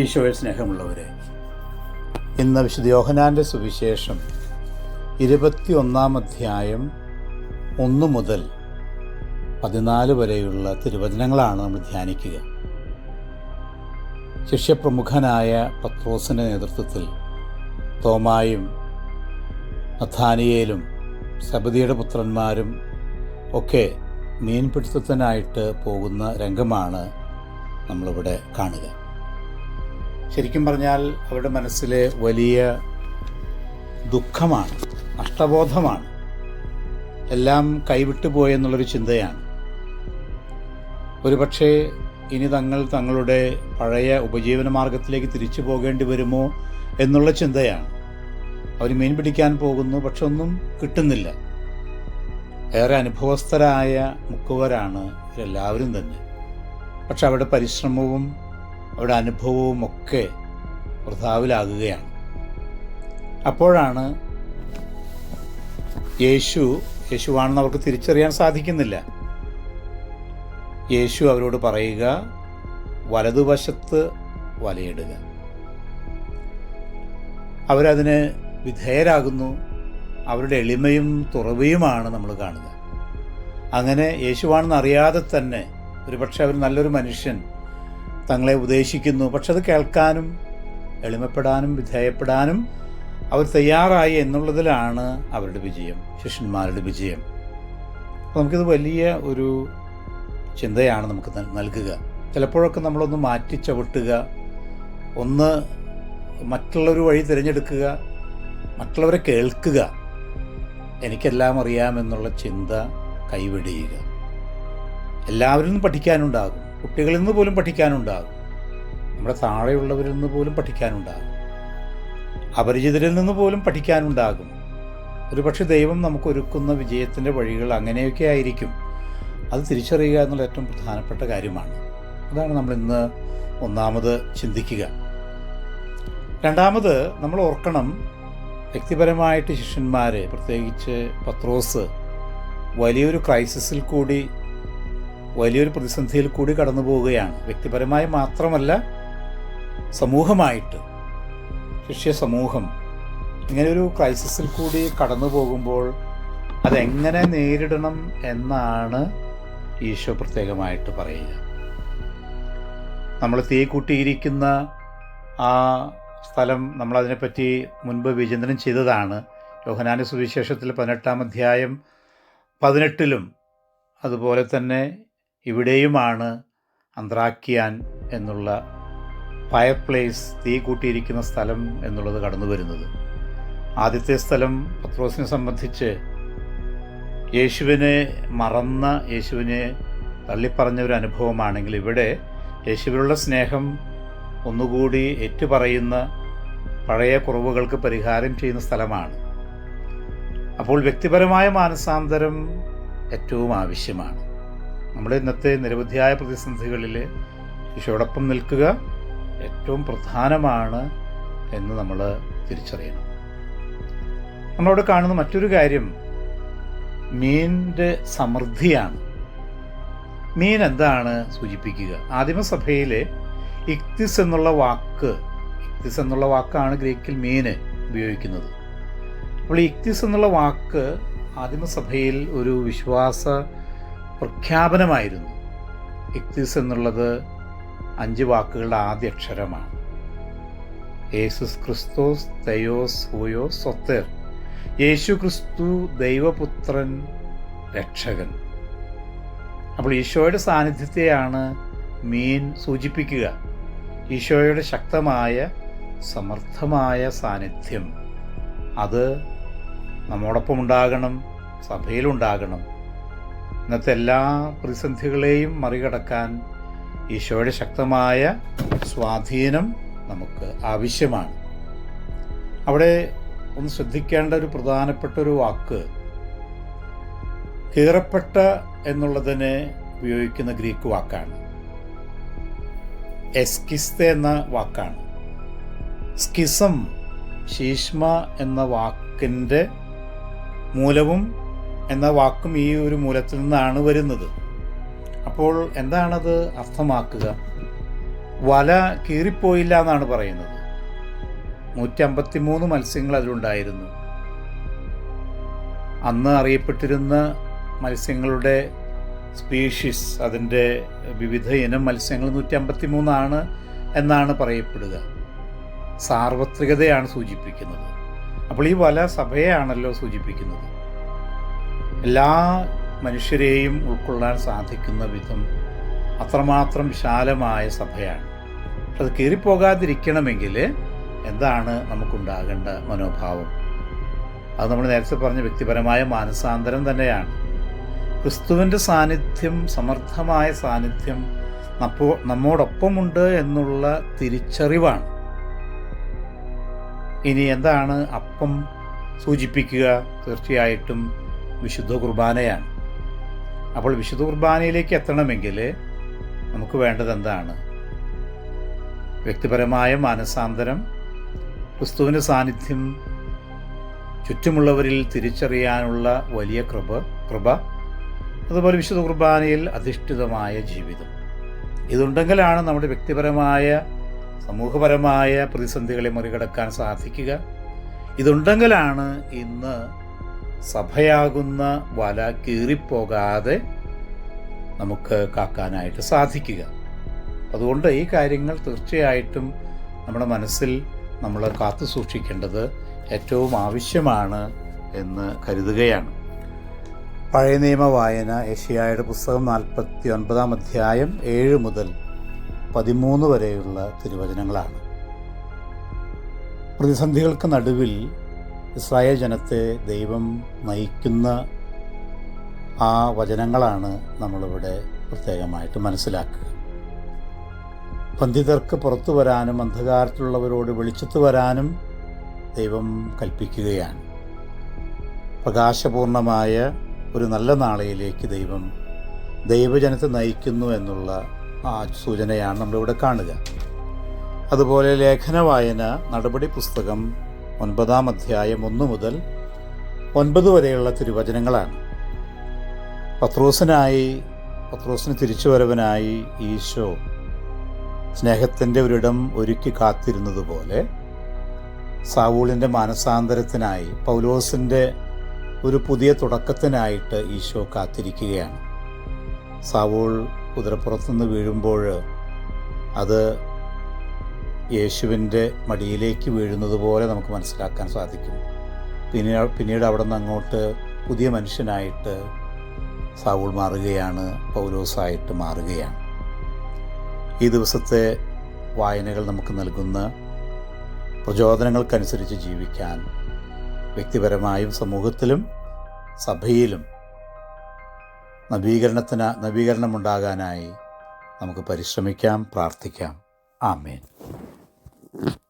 ഈശോയെ സ്നേഹമുള്ളവരെ. ഇന്ന് വിശുദ്ധ യോഹനാന്റെ സുവിശേഷം ഇരുപത്തി ഒന്നാം അധ്യായം ഒന്ന് മുതൽ പതിനാല് വരെയുള്ള തിരുവചനങ്ങളാണ് നമ്മൾ ധ്യാനിക്കുക. ശിഷ്യപ്രമുഖനായ പത്രോസിന്റെ നേതൃത്വത്തിൽ തോമായും അഥാനിയേലും സബദിയുടെ പുത്രന്മാരും ഒക്കെ മീൻപിടുത്തത്തിനായിട്ട് പോകുന്ന രംഗമാണ് നമ്മളിവിടെ കാണുക. ശരിക്കും പറഞ്ഞാൽ അവരുടെ മനസ്സിലെ വലിയ ദുഃഖമാണ് നഷ്ടബോധമാണ്. എല്ലാം കൈവിട്ടു പോയെന്നുള്ളൊരു ചിന്തയാണ്. ഒരുപക്ഷെ ഇനി തങ്ങൾ തങ്ങളുടെ പഴയ ഉപജീവന മാർഗത്തിലേക്ക് തിരിച്ചു പോകേണ്ടി വരുമോ എന്നുള്ള ചിന്തയാണ്. അവർ മീൻ പിടിക്കാൻ പോകുന്നു പക്ഷെ ഒന്നും കിട്ടുന്നില്ല. ഏറെ അനുഭവസ്ഥരായ മുക്കുവരാണ് എല്ലാവരും തന്നെ. പക്ഷെ അവരുടെ പരിശ്രമവും അവരുടെ അനുഭവവും ഒക്കെ വൃഥാവിലാകുകയാണ് അപ്പോഴാണ് യേശു യേശുവാണെന്ന് അവർക്ക് തിരിച്ചറിയാൻ സാധിക്കുന്നില്ല. യേശു അവരോട് പറയുക വലതുവശത്ത് വലയിടുക. അവരതിന് വിധേയരാകുന്നു. അവരുടെ എളിമയും തുറവിയുമാണ് നമ്മൾ കാണുക അങ്ങനെ യേശുവാണെന്ന് അറിയാതെ തന്നെ ഒരുപക്ഷെ അവർ നല്ലൊരു മനുഷ്യൻ തങ്ങളെ ഉപദേശിക്കുന്നു. പക്ഷെ അത് കേൾക്കാനും എളിമപ്പെടാനും വിധേയപ്പെടാനും അവർ തയ്യാറായി എന്നുള്ളതിലാണ് അവരുടെ വിജയം ശിഷ്യന്മാരുടെ വിജയം. അപ്പോൾ നമുക്കിത് വലിയ ഒരു ചിന്തയാണ് നമുക്ക് നൽ- നൽകുക. ചിലപ്പോഴൊക്കെ നമ്മളൊന്ന് മാറ്റി ചവിട്ടുക ഒന്ന് മറ്റുള്ളൊരു വഴി തിരഞ്ഞെടുക്കുക മറ്റുള്ളവരെ കേൾക്കുക. എനിക്കെല്ലാം അറിയാമെന്നുള്ള ചിന്ത കൈവെടിയുക. എല്ലാവരും പഠിക്കാനുണ്ടാകും. കുട്ടികളിൽ നിന്ന് പോലും പഠിക്കാനുണ്ടാകും. നമ്മുടെ താഴെയുള്ളവരിൽ നിന്ന് പോലും പഠിക്കാനുണ്ടാകും. അപരിചിതരിൽ നിന്ന് പോലും പഠിക്കാനുണ്ടാകും. ഒരുപക്ഷെ ദൈവം നമുക്ക് ഒരുക്കുന്ന വിജയത്തിന്റെ വഴികൾ അങ്ങനെയൊക്കെ ആയിരിക്കും. അത് തിരിച്ചറിയുക എന്നുള്ള ഏറ്റവും പ്രധാനപ്പെട്ട കാര്യമാണ്. അതാണ് നമ്മൾ ഇന്ന് ഒന്നാമത് ചിന്തിക്കുക. രണ്ടാമത് നമ്മൾ ഓർക്കണം വ്യക്തിപരമായിട്ട് ശിഷ്യന്മാരെ പ്രത്യേകിച്ച് പത്രോസ് വലിയൊരു ക്രൈസിസിൽ കൂടി വലിയൊരു പ്രതിസന്ധിയിൽ കൂടി കടന്നു പോവുകയാണ്. വ്യക്തിപരമായി മാത്രമല്ല സമൂഹമായിട്ട് ശിഷ്യ സമൂഹം ഇങ്ങനെയൊരു ക്രൈസിസിൽ കൂടി കടന്നു പോകുമ്പോൾ അതെങ്ങനെ നേരിടണം എന്നാണ് ഈശോ പ്രത്യേകമായിട്ട് പറയുക. നമ്മൾ തീ കൂട്ടിയിരിക്കുന്ന ആ സ്ഥലം നമ്മളതിനെപ്പറ്റി മുൻപ് വിചിന്തനം ചെയ്തതാണ്. യോഹനാന സുവിശേഷത്തിൽ പതിനെട്ടാം അധ്യായം പതിനെട്ടിലും അതുപോലെ തന്നെ ഇവിടെയുമാണ് അന്ത്രാക്കിയാൻ എന്നുള്ള ഫയർ പ്ലേസ് തീ കൂട്ടിയിരിക്കുന്ന സ്ഥലം എന്നുള്ളത് കടന്നു വരുന്നത് ആദ്യത്തെ സ്ഥലം പത്രോസിനെ സംബന്ധിച്ച് യേശുവിനെ മറന്ന യേശുവിനെ തള്ളിപ്പറഞ്ഞ ഒരു അനുഭവമാണെങ്കിൽ ഇവിടെ യേശുവിനുള്ള സ്നേഹം ഒന്നുകൂടി ഏറ്റുപറയുന്ന പഴയ കുറവുകൾക്ക് പരിഹാരം ചെയ്യുന്ന സ്ഥലമാണ്. അപ്പോൾ വ്യക്തിപരമായ മാനസാന്തരം ഏറ്റവും ആവശ്യമാണ്. നമ്മുടെ ഇന്നത്തെ നിരവധിയായ പ്രതിസന്ധികളിൽ ഈശോടൊപ്പം നിൽക്കുക ഏറ്റവും പ്രധാനമാണ് എന്ന് നമ്മൾ തിരിച്ചറിയണം. നമ്മളവിടെ കാണുന്ന മറ്റൊരു കാര്യം മീനിന്റെ സമൃദ്ധിയാണ്. മീൻ എന്താണ് സൂചിപ്പിക്കുക? ആദിമസഭയിലെ ഇക്തിസ് എന്നുള്ള വാക്ക് ഇക്തിസ് എന്നുള്ള വാക്കാണ് ഗ്രീക്കിൽ മീന് ഉപയോഗിക്കുന്നത്. അപ്പോൾ ഇക്തിസ് എന്നുള്ള വാക്ക് ആദിമസഭയിൽ ഒരു വിശ്വാസ പ്രഖ്യാപനമായിരുന്നു. ഇക്തിസ് എന്നുള്ളത് അഞ്ച് വാക്കുകളുടെ ആദ്യ അക്ഷരമാണ്. യേസുസ് ക്രിസ്തോസ് തയോസ് ഹോയോ സൊത്തേർ യേശു ക്രിസ്തു ദൈവപുത്രൻ രക്ഷകൻ. അപ്പോൾ ഈശോയുടെ സാന്നിധ്യത്തെയാണ് മീൻ സൂചിപ്പിക്കുക. ഈശോയുടെ ശക്തമായ സമർത്ഥമായ സാന്നിധ്യം. അത് നമ്മോടൊപ്പം ഉണ്ടാകണം സഭയിലുണ്ടാകണം. ഇന്നത്തെ എല്ലാ പ്രതിസന്ധികളെയും മറികടക്കാൻ ഈശോയുടെ ശക്തമായ സ്വാധീനം നമുക്ക് ആവശ്യമാണ്. അവിടെ ഒന്ന് ശ്രദ്ധിക്കേണ്ട ഒരു പ്രധാനപ്പെട്ട ഒരു വാക്ക് കീറപ്പെട്ട എന്നുള്ളതിനെ ഉപയോഗിക്കുന്ന ഗ്രീക്ക് വാക്കാണ്. എസ്കിസ്ത എന്ന വാക്കാണ്. സ്കിസം ശീഷ്മ എന്ന വാക്കിന്റെ മൂലവും എന്ന വാക്കും ഈ ഒരു മൂലത്തിൽ നിന്നാണ് വരുന്നത്. അപ്പോൾ എന്താണത് അർത്ഥമാക്കുക? വല കീറിപ്പോയില്ല എന്നാണ് പറയുന്നത്. നൂറ്റി മൂന്ന് മത്സ്യങ്ങൾ അതിലുണ്ടായിരുന്നു. അന്ന് അറിയപ്പെട്ടിരുന്ന മത്സ്യങ്ങളുടെ സ്പീഷീസ് അതിന്റെ വിവിധ ഇനം മത്സ്യങ്ങൾ നൂറ്റി അമ്പത്തി മൂന്നാണ് എന്നാണ് പറയപ്പെടുക. സാർവത്രികതയാണ് സൂചിപ്പിക്കുന്നത്. അപ്പോൾ ഈ വല സഭയാണല്ലോ സൂചിപ്പിക്കുന്നത്. എല്ലാ മനുഷ്യരെയും ഉൾക്കൊള്ളാൻ സാധിക്കുന്ന വിധം അത്രമാത്രം വിശാലമായ സഭയാണ്. അത് കീറിപ്പോകാതിരിക്കണമെങ്കിൽ എന്താണ് നമുക്കുണ്ടാകേണ്ട മനോഭാവം? അത് നമ്മൾ നേരത്തെ പറഞ്ഞ വ്യക്തിപരമായ മാനസാന്തരം തന്നെയാണ്. ക്രിസ്തുവിന്റെ സാന്നിധ്യം സമർത്ഥമായ സാന്നിധ്യം നപ്പോ നമ്മോടൊപ്പമുണ്ട് എന്നുള്ള തിരിച്ചറിവാണ്. ഇനി എന്താണ് അപ്പം സൂചിപ്പിക്കുക? തീർച്ചയായിട്ടും വിശുദ്ധ കുർബാനയാണ്. അപ്പോൾ വിശുദ്ധ കുർബാനയിലേക്ക് എത്തണമെങ്കിൽ നമുക്ക് വേണ്ടത് എന്താണ്? വ്യക്തിപരമായ മാനസാന്തരം ക്രിസ്തുവിന്റെ സാന്നിധ്യം ചുറ്റുമുള്ളവരിൽ തിരിച്ചറിയാനുള്ള വലിയ കൃപ കൃപ അതുപോലെ വിശുദ്ധ കുർബാനയിൽ അധിഷ്ഠിതമായ ജീവിതം. ഇതുണ്ടെങ്കിലാണ് നമ്മുടെ വ്യക്തിപരമായ സമൂഹപരമായ പ്രതിസന്ധികളെ മറികടക്കാൻ സാധിക്കുക. ഇതുണ്ടെങ്കിലാണ് ഇന്ന് സഭയാകുന്ന വല കീറിപ്പോകാതെ നമുക്ക് കാക്കാനായിട്ട് സാധിക്കുക. അതുകൊണ്ട് ഈ കാര്യങ്ങൾ തീർച്ചയായിട്ടും നമ്മുടെ മനസ്സിൽ നമ്മൾ കാത്തു സൂക്ഷിക്കേണ്ടത് ഏറ്റവും ആവശ്യമാണ് എന്ന് കരുതുകയാണ്. പഴയ നിയമ വായന ഏഷ്യായുടെ പുസ്തകം നാൽപ്പത്തി ഒൻപതാം അധ്യായം ഏഴ് മുതൽ പതിമൂന്ന് വരെയുള്ള തിരുവചനങ്ങളാണ്. പ്രതിസന്ധികൾക്ക് നടുവിൽ ഇസ്രായേൽ ജനത്തെ ദൈവം നയിക്കുന്ന ആ വചനങ്ങളാണ് നമ്മളിവിടെ പ്രത്യേകമായിട്ട് മനസ്സിലാക്കുക. പന്തിതർക്ക് പുറത്തു വരാനും അന്ധകാരത്തിലുള്ളവരോട് വെളിച്ചത്ത് വരാനും ദൈവം കൽപ്പിക്കുകയാണ്. പ്രകാശപൂർണമായ ഒരു നല്ല നാളയിലേക്ക് ദൈവം ദൈവജനത്തെ നയിക്കുന്നു എന്നുള്ള ആ സൂചനയാണ് നമ്മളിവിടെ കാണുക. അതുപോലെ ലേഖന വായന നടപടി പുസ്തകം ഒൻപതാം അധ്യായം ഒന്ന് മുതൽ ഒൻപത് വരെയുള്ള തിരുവചനങ്ങളാണ്. പത്രോസിനായി പത്രോസിന് തിരിച്ചുവരവനായി ഈശോ സ്നേഹത്തിന്റെ ഒരിടം ഒരുക്കി കാത്തിരുന്നതുപോലെ സാവൂളിന്റെ മാനസാന്തരത്തിനായി പൗലോസിന്റെ ഒരു പുതിയ തുടക്കത്തിനായിട്ട് ഈശോ കാത്തിരിക്കുകയാണ്. സാവൂൾ കുതിരപ്പുറത്തുനിന്ന് വീഴുമ്പോൾ അത് യേശുവിന്റെ മടിയിലേക്ക് വീഴുന്നത് പോലെ നമുക്ക് മനസ്സിലാക്കാൻ സാധിക്കും. പിന്നീട് പിന്നീട് അവിടെ നിന്ന് അങ്ങോട്ട് പുതിയ മനുഷ്യനായിട്ട് സാവൂൾ മാറുകയാണ് പൗലോസായിട്ട് മാറുകയാണ്. ഈ ദിവസത്തെ വായനകൾ നമുക്ക് നൽകുന്ന പ്രചോദനങ്ങൾക്കനുസരിച്ച് ജീവിക്കാൻ വ്യക്തിപരമായും സമൂഹത്തിലും സഭയിലും നവീകരണത്തിന് നവീകരണമുണ്ടാകാനായി നമുക്ക് പരിശ്രമിക്കാം പ്രാർത്ഥിക്കാം. ആമേൻ. you